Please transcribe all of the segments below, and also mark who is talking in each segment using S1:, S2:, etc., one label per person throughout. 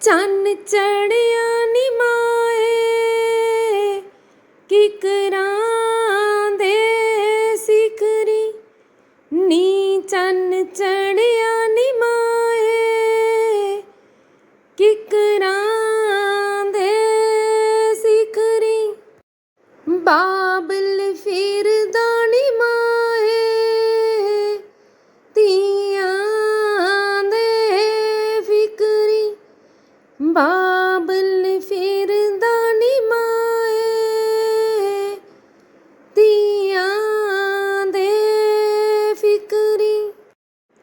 S1: ਚੰਨ ਚੜਿਆ ਨੀ ਮਾਏ, ਕਿਕਰਾਂ ਦੇ ਸਿਖਰੀ ਨੀ ਚੰਨ ਚੜਿਆ ਨੀ ਮਾਏ, ਕਿਕਰਾਂ ਦੇ ਸਿਖਰੀ ਬਾਬਲ ਫਿਰਦਾ ਨੀ ਮਾਏ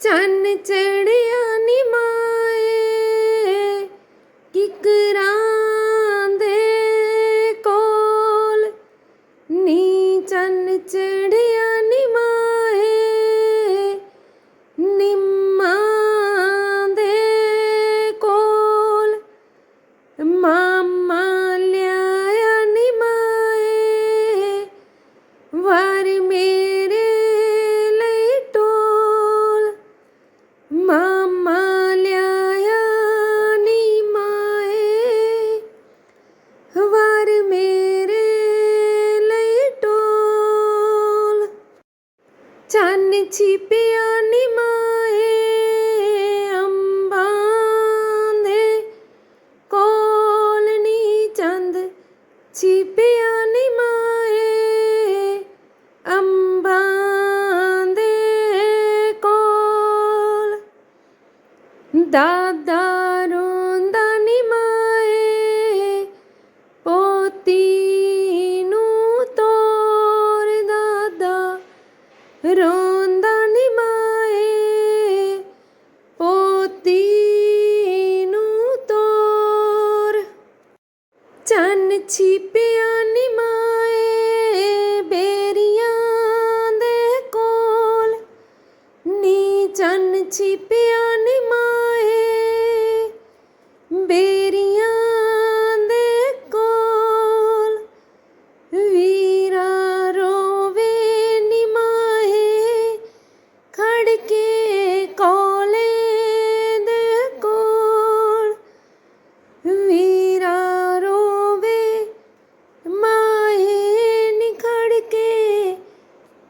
S1: ਚੰਨ ਚੜਿਆ ਨੀ ਮਾਂ। ਚੰਨ ਛਿਪਿਆ ਨੀ ਮਾਏ ਅੰਬਾਂ ਦੇ ਕੋਲ ਨੀ ਚੰਦ ਛਿਪਿਆ ਨੀ ਮਾਏ ਅੰਬਾਂ ਚੰਨ ਛਿਪਿਆ ਨੀ ਮਾਏ ਬੇਰੀਆਂ ਦੇ ਕੋਲ। ਨੀ ਚੰਨ ਛਿਪਿਆ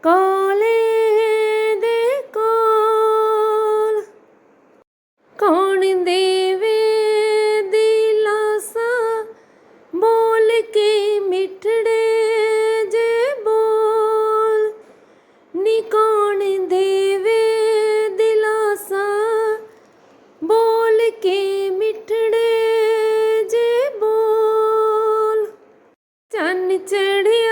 S1: ਕੋਲੇ ਦੇ ਕੋਲ। ਕੌਣ ਦੇਵੇ ਦਿਲਾਸਾ? ਬੋਲ ਕੇ ਮਿੱਠੜੇ ਜੇ ਬੋਲ। ਨੀ ਕੌਣ ਦੇਵੇ ਦਿਲਾਸਾ? ਬੋਲ ਕੇ ਮਿੱਠੜੇ ਜੇ ਬੋਲ। ਚੰਨ ਚੜਿਆ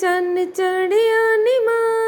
S1: ਚੰਨ ਚੜਿਆ ਨਿਮਾ